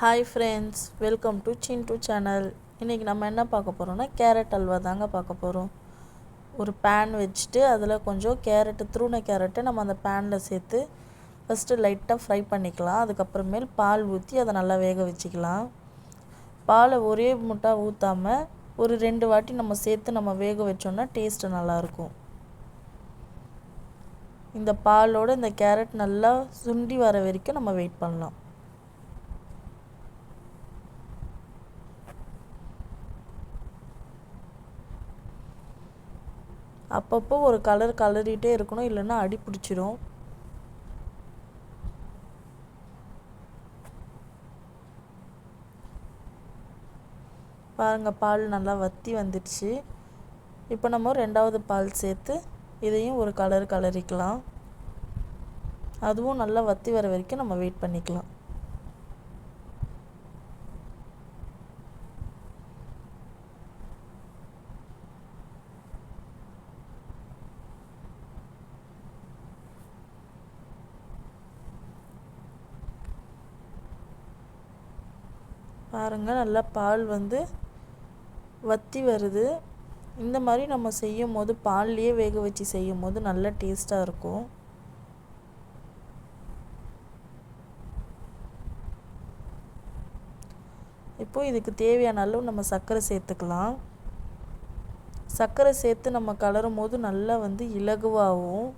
Hi friends welcome to சின் டூ channel இன்றைக்கி நம்ம என்ன பார்க்க போகிறோம்னா கேரட் அல்வா தாங்க பார்க்க போகிறோம் ஒரு பேன் வச்சுட்டு அதில் கொஞ்சம் கேரட்டு துருண கேரட்டை நம்ம அந்த பேனில் சேர்த்து ஃபஸ்ட்டு லைட்டாக ஃப்ரை பண்ணிக்கலாம். அதுக்கப்புறமேல் பால் ஊற்றி அதை நல்லா வேக வச்சுக்கலாம். பாலை ஒரே முட்டா ஊற்றாமல் ஒரு ரெண்டு வாட்டி நம்ம சேர்த்து நம்ம வேக வச்சோன்னா டேஸ்ட்டு நல்லாயிருக்கும். இந்த பாலோட இந்த கேரட் நல்லா சுண்டி வர வரைக்கும் நம்ம வெயிட் பண்ணலாம். அப்பப்போ ஒரு கலர் கலரிட்டே இருக்கணும் இல்லைன்னா அடி பிடிச்சிரும். பாருங்கள் பால் நல்லா வற்றி வந்துடுச்சு. இப்போ நம்ம ரெண்டாவது பால் சேர்த்து இதையும் ஒரு கலர் கலரிக்கலாம். அதுவும் நல்லா வற்றி வர வரைக்கும் நம்ம வெயிட் பண்ணிக்கலாம். பாருங்கள் நல்லா பால் வந்து வற்றி வருது. இந்த மாதிரி நம்ம செய்யும் போது பால்லையே வேக வச்சு செய்யும் போது நல்ல டேஸ்ட்டாக இருக்கும். இப்போ இதுக்கு தேவையான அளவு நம்ம சர்க்கரை சேர்த்துக்கலாம். சர்க்கரை சேர்த்து நம்ம கலரும் போது நல்லா வந்து இலகுவாகவும்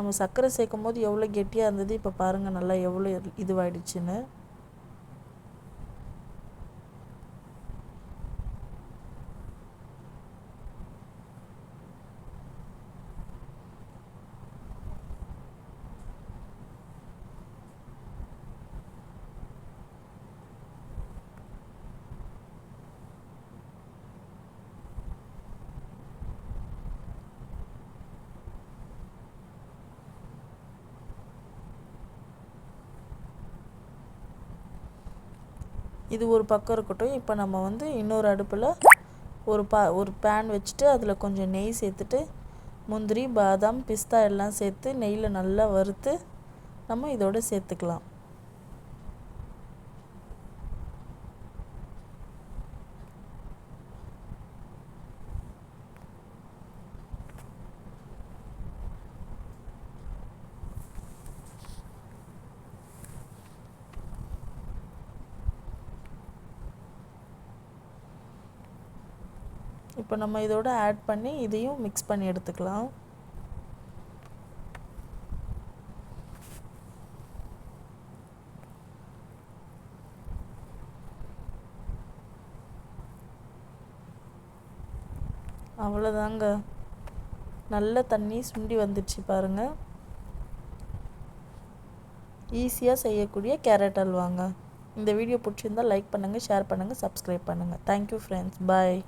நம்ம சர்க்கரை சேர்க்கும் போது எவ்வளோ கெட்டியாக இருந்தது? இப்போ பாருங்கள் நல்லா எவ்வளோ இதுவாகிடுச்சின்னு இது ஒரு பக்கம் இருக்கட்டும். இப்போ நம்ம வந்து இன்னொரு அடுப்பில் ஒரு பா ஒரு பேன் வச்சுட்டு அதில் கொஞ்சம் நெய் சேர்த்துட்டு முந்திரி பாதாம் பிஸ்தா எல்லாம் சேர்த்து நெய்யில் நல்லா வறுத்து நம்ம இதோட சேர்த்துக்கலாம். இப்போ நம்ம இதோட ஆட் பண்ணி இதையும் மிக்ஸ் பண்ணி எடுத்துக்கலாம். அவ்வளோதாங்க நல்ல தண்ணி சுண்டி வந்துடுச்சு பாருங்கள் ஈஸியாக செய்யக்கூடிய கேரட் அல்வாங்க. இந்த வீடியோ பிடிச்சிருந்தால் லைக் பண்ணுங்கள் ஷேர் பண்ணுங்கள் சப்ஸ்கிரைப் பண்ணுங்கள் தேங்க்யூ ஃப்ரெண்ட்ஸ் பாய்